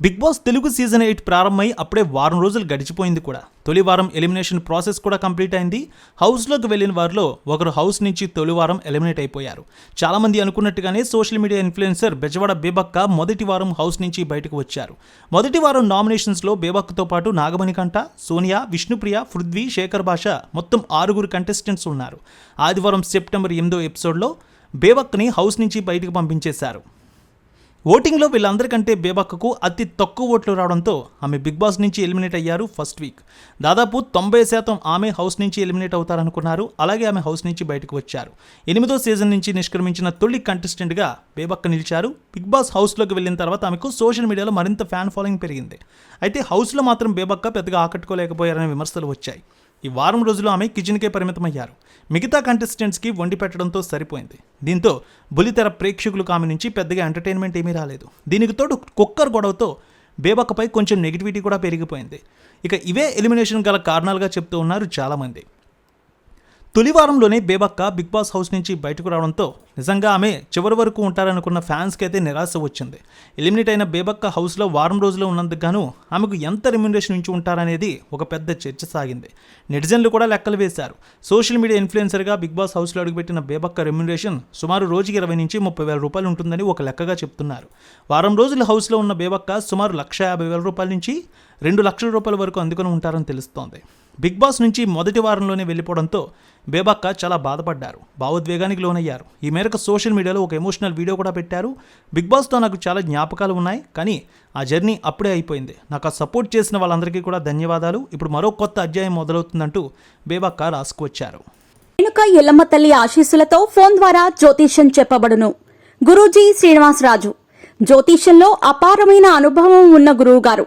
Bigg Boss Telugu season eight ప్రారంభమై అప్పుడే వారం రోజులు గడిచిపోయింది కూడా. తొలి వారం ఎలిమినేషన్ ప్రాసెస్ కూడా కంప్లీట్ అయింది. హౌస్లోకి వెళ్ళిన వారిలో ఒకరు హౌస్ నుంచి తొలి వారం ఎలిమినేట్ అయిపోయారు. చాలామంది అనుకున్నట్టుగానే social media influencer Bezawada Bebakka మొదటి వారం హౌస్ నుంచి బయటకు వచ్చారు. మొదటి వారం నామినేషన్స్లో బేబక్కతో పాటు నాగమణికంఠ సోనియా విష్ణుప్రియ పృథ్వీ శేఖర్ భాష మొత్తం ఆరుగురు కంటెస్టెంట్స్ ఉన్నారు. ఆదివారం సెప్టెంబర్ ఎనిమిదో ఎపిసోడ్లో బేబక్ని హౌస్ నుంచి బయటకు పంపించేశారు. ఓటింగ్లో వీళ్ళందరికంటే బేబక్కకు అతి తక్కువ ఓట్లు రావడంతో ఆమె బిగ్ బాస్ నుంచి ఎలిమినేట్ అయ్యారు ఫస్ట్ వీక్. దాదాపు తొంభై శాతం ఆమె హౌస్ నుంచి ఎలిమినేట్ అవుతారనుకున్నారు. అలాగే ఆమె హౌస్ నుంచి బయటకు వచ్చారు. ఎనిమిదో సీజన్ నుంచి నిష్క్రమించిన తొలి కంటెస్టెంట్గా బేబక్క నిలిచారు. బిగ్ బాస్ హౌస్లోకి వెళ్ళిన తర్వాత ఆమెకు సోషల్ మీడియాలో మరింత ఫ్యాన్ ఫాలోయింగ్ పెరిగింది. అయితే హౌస్లో మాత్రం బేబక్క పెద్దగా ఆకట్టుకోలేకపోయారనే విమర్శలు వచ్చాయి. ఈ వారం రోజులు ఆమె కిచెన్కే పరిమితమయ్యారు. మిగతా కంటెస్టెంట్స్కి వండి పెట్టడంతో సరిపోయింది. దీంతో బులితెర ప్రేక్షకులకు ఆమె నుంచి పెద్దగా ఎంటర్టైన్మెంట్ ఏమీ రాలేదు. దీనికి తోడు కుక్కర్ గొడవతో బేబక్కపై కొంచెం నెగిటివిటీ కూడా పెరిగిపోయింది. ఇక ఇవే ఎలిమినేషన్ గల కారణాలుగా చెప్తూ ఉన్నారు చాలామంది. తొలి వారంలోనే బేబక్క బిగ్ బాస్ హౌస్ నుంచి బయటకు రావడంతో నిజంగా ఆమె చివరి వరకు ఉంటారనుకున్న ఫ్యాన్స్కి అయితే నిరాశ వచ్చింది. ఎలిమినేట్ అయిన బేబక్క హౌస్లో వారం రోజులు ఉన్నందుకు గాను ఆమెకు ఎంత రెమ్యునరేషన్ నుంచి ఉంటారనేది ఒక పెద్ద చర్చ సాగింది. నెటిజన్లు కూడా లెక్కలు వేశారు. సోషల్ మీడియా ఇన్ఫ్లుయెన్సర్గా బిగ్ బాస్ హౌస్లో అడుగుపెట్టిన బేబక్క రెమ్యునరేషన్ సుమారు రోజుకి ఇరవై నుంచి ముప్పై వేల రూపాయలు ఉంటుందని ఒక లెక్కగా చెప్తున్నారు. వారం రోజులు హౌస్లో ఉన్న బేబక్క సుమారు లక్ష యాభై వేల రూపాయల నుంచి రెండు లక్షల రూపాయల వరకు అందుకొని ఉంటారని తెలుస్తోంది. బిగ్ బాస్ నుంచి మొదటి వారంలోనే వెళ్ళిపోవడంతో బేబక్క చాలా బాధపడ్డారు. భావోద్వేగానికి లోనయ్యారు. ఈ మేరకు సోషల్ మీడియాలో ఒక ఎమోషనల్ వీడియో కూడా పెట్టారు. బిగ్ బాస్తో నాకు చాలా జ్ఞాపకాలు ఉన్నాయి. కానీ ఆ జర్నీ అప్పుడే అయిపోయింది. నాకు ఆ సపోర్ట్ చేసిన వాళ్ళందరికీ కూడా ధన్యవాదాలు. ఇప్పుడు మరో కొత్త అధ్యాయం మొదలవుతుందంటూ బేబక్క రాసుకువచ్చారు. వెనుక ఎల్లమ్మ తల్లి ఆశీస్సులతో ఫోన్ ద్వారా జ్యోతిష్యం చెప్పబడును. గురూజీ శ్రీనివాసరాజు. జ్యోతిష్యంలో అపారమైన అనుభవం ఉన్న గురువు గారు